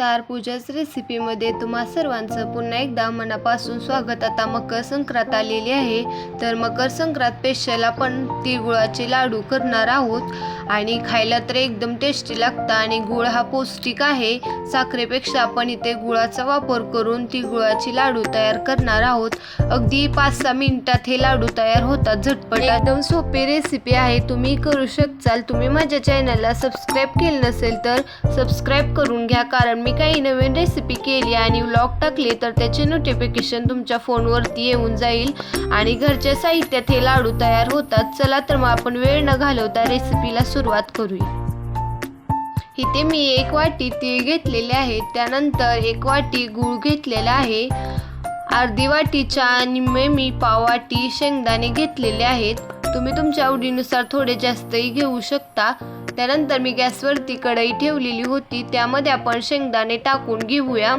नमस्कार. पूजाच रेसिपीमध्ये तुम्हा सर्वांचं पुन्हा एकदा मनापासून स्वागत. आता मकर संक्रांत आलेली आहे. तर मकर संक्रांत स्पेशल आपण तिळगुळाचे लाडू करणार आहोत. आणि खायला तर एकदम टेस्टी लागतं आणि गुळ हा पौष्टिक आहे. साखरेपेक्षा आपण इथे गुळाचा वापर करून तिळगुळाचे लाडू तयार करणार आहोत. अगदी पाच सहा मिनिटात हे लाडू तयार होतात झटपट. एकदम सोपी रेसिपी आहे. तुम्ही करू शकचाल तुम्ही माझ्या चॅनलला सबस्क्राईब केलं नसेल तर सबस्क्राईब करून घ्या. कारण मी काही नवीन रेसिपी केली आणि व्लॉग टाकले तर त्याचे नोटिफिकेशन तुमच्या फोनवरती येऊन जाईल. आणि घरच्या साहित्यात हे लाडू तयार होतात. चला तर मग आपण वेळ न घालवता रेसिपीला सुरुवात करूया. इथे मी एक वाटी तीळ घेतलेले आहे. त्यानंतर एक वाटी गूळ घेतलेला आहे. अर्धी वाटीच्या निम्मे मी पाववाटी शेंगदाणे घेतलेले आहेत. तुम्ही तुमच्या आवडीनुसार थोडे जास्तही घेऊ शकता. त्यानंतर मी गॅसवरती कढई ठेवलेली होती. त्यामध्ये आपण शेंगदाणे टाकून घेऊया.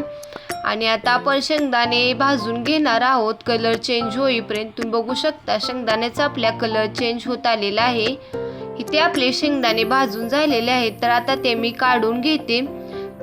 आणि आता आपण शेंगदाणे भाजून घेणार आहोत. कलर चेंज होईपर्यंत तुम्ही बघू शकता शेंगदाण्याचा आपल्या कलर चेंज होत आलेला आहे. इथे आपले शेंगदाणे भाजून झालेले आहेत. तर आता ते मी काढून घेते.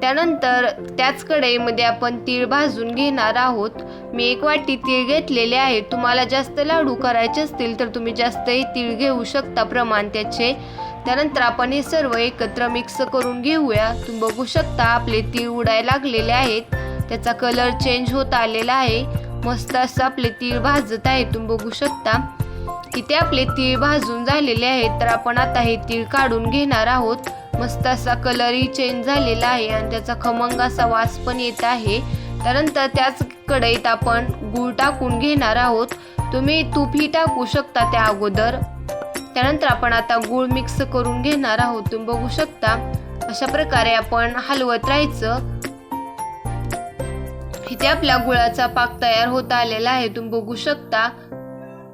त्यानंतर त्याच कढईमध्ये आपण तीळ भाजून घेणार आहोत. मी एक वाटी तीळ घेतलेले आहे. तुम्हाला जास्त लाडू करायचे असतील तर तुम्ही जास्तही तीळ घेऊ शकता प्रमाण त्याचे. त्यानंतर आपण हे सर्व एकत्र मिक्स करून घेऊया. तुम्ही बघू शकता आपले तीळ उडायला लागलेले आहेत. त्याचा कलर चेंज होत आलेला आहे. मस्त असं आपले तीळ भाजत आहे. तुम्ही बघू शकता इथे आपले तीळ भाजून झालेले आहेत. तर आपण आता हे तीळ काढून घेणार आहोत. मस्त असा कलरही चेंज झालेला आहे आणि त्याचा खमंग असा वास पण येत आहे. त्यानंतर त्याच कढईत आपण गूळ टाकून घेणार आहोत. तुम्ही तूपही टाकू शकता त्या अगोदर. त्यानंतर आपण आता गूळ मिक्स करून घेणार आहोत. तुम्ही बघू शकता अशा प्रकारे आपण हलवत राहायचं. इथे आपल्या गुळाचा पाक तयार होत आलेला आहे. तुम्ही बघू शकता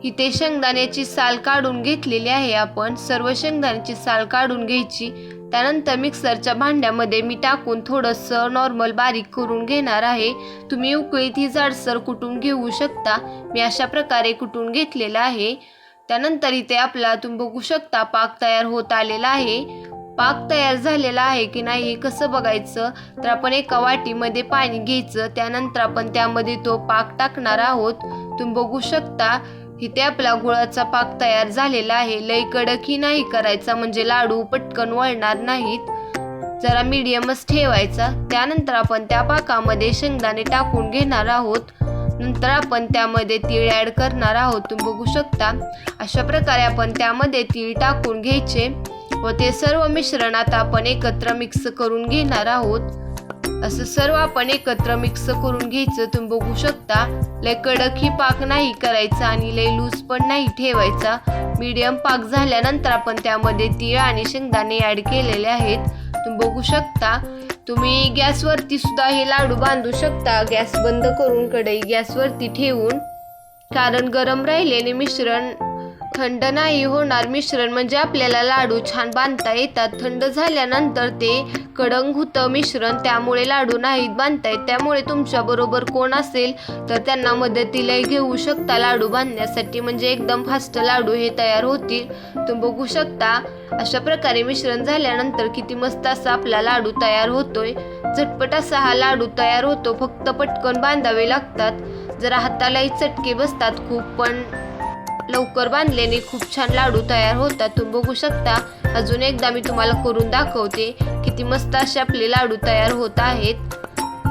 इथे शेंगदाण्याची साल काढून घेतलेली आहे आपण. सर्व शेंगदाण्याची साल काढून घ्यायची. त्यानंतर मिक्सरच्या भांड्यामध्ये मी टाकून थोडंसं नॉर्मल बारीक करून घेणार आहे. तुम्ही उकळीत ही जाडसर कुटून घेऊ शकता. मी अशा प्रकारे कुटून घेतलेलं आहे. त्यानंतर इथे आपला तुम्ही बघू शकता पाक तयार होत आलेला आहे. पाक तयार झालेला आहे की नाही हे कसं बघायचं? तर आपण एका वाटीमध्ये पाणी घ्यायचं. त्यानंतर आपण त्यामध्ये तो पाक टाकणार आहोत. तुम्ही बघू शकता इथे आपला गुळाचा पाक तयार झालेला आहे. लई कडकही नाही करायचा म्हणजे लाडू पटकन वळणार नाहीत. जरा मीडियमच ठेवायचा. त्यानंतर आपण त्या पाकामध्ये शेंगदाणे टाकून घेणार आहोत. नंतर आपण त्यामध्ये तीळ ॲड करणार आहोत. तुम्ही बघू शकता. अशा प्रकारे आपण त्यामध्ये तीळ टाकून घ्यायचे. व ते सर्व मिश्रण आता आपण एकत्र मिक्स करून घेणार आहोत. असं सर्व आपण एकत्र मिक्स करून घ्यायचं. तुम्ही बघू शकता. लय कडक ही पाक नाही करायचा आणि लय लूज पण नाही ठेवायचा. मीडियम पाक झाल्यानंतर आपण त्यामध्ये तीळ आणि शेंगदाणे ॲड केलेले आहेत. तुम्ही बघू शकता. तुम्ही गॅसवरती सुद्धा हे लाडू बांधू शकता. गॅस बंद करून कढई गॅसवरती ठेवून. कारण गरम राहिलेले मिश्रण थंड नाही होणार मिश्रण म्हणजे आपल्याला लाडू छान बांधता येतात. थंड झाल्यानंतर ते कडंग होतं मिश्रण त्यामुळे लाडू नाहीत बांधता येत. त्यामुळे तुमच्याबरोबर कोण असेल तर त्यांना मदतीलाही घेऊ शकता लाडू बांधण्यासाठी. म्हणजे एकदम फास्ट लाडू हे तयार होतील. तुम्ही बघू शकता अशा प्रकारे मिश्रण झाल्यानंतर किती मस्त असा आपला लाडू तयार होतोय. झटपट असा हा लाडू तयार होतो. फक्त पटकन बांधावे लागतात. जरा हातालाही चटके बसतात खूप पण लवकर बांधल्याने खूप छान लाडू तयार होतात. तुम्ही बघू शकता. अजून एकदा मी तुम्हाला करून दाखवते किती मस्त असे आपले लाडू तयार होत आहेत.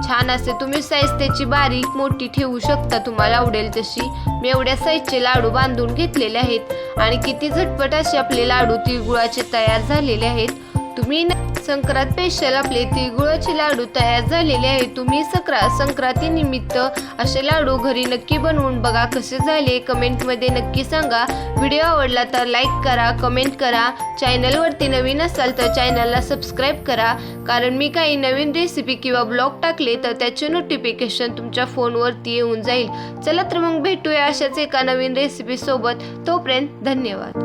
छान असे तुम्ही साईज त्याची बारीक मोठी ठेवू शकता. तुम्हाला आवडेल तशी. मी एवढ्या साईजचे लाडू बांधून घेतलेले आहेत. आणि किती झटपट असे आपले लाडू तिळगुळाचे तयार झालेले आहेत. तुम्ही संक्रांत स्पेशल आपले तिळगुळाचे लाडू तयार झालेले आहेत तुम्ही सक्रा संक्रांती निमित्त असे लाडू घरी नक्की बनवून बघा कसे झाले. कमेंटमध्ये नक्की सांगा. व्हिडिओ आवडला तर लाईक करा कमेंट करा. चॅनलवरती नवीन असाल तर चॅनलला सबस्क्राईब करा. कारण मी काही नवीन रेसिपी किंवा ब्लॉग टाकले तर त्याचे नोटिफिकेशन तुमच्या फोनवरती येऊन जाईल. चला तर मग भेटूया अशाच एका नवीन रेसिपीसोबत तोपर्यंत धन्यवाद.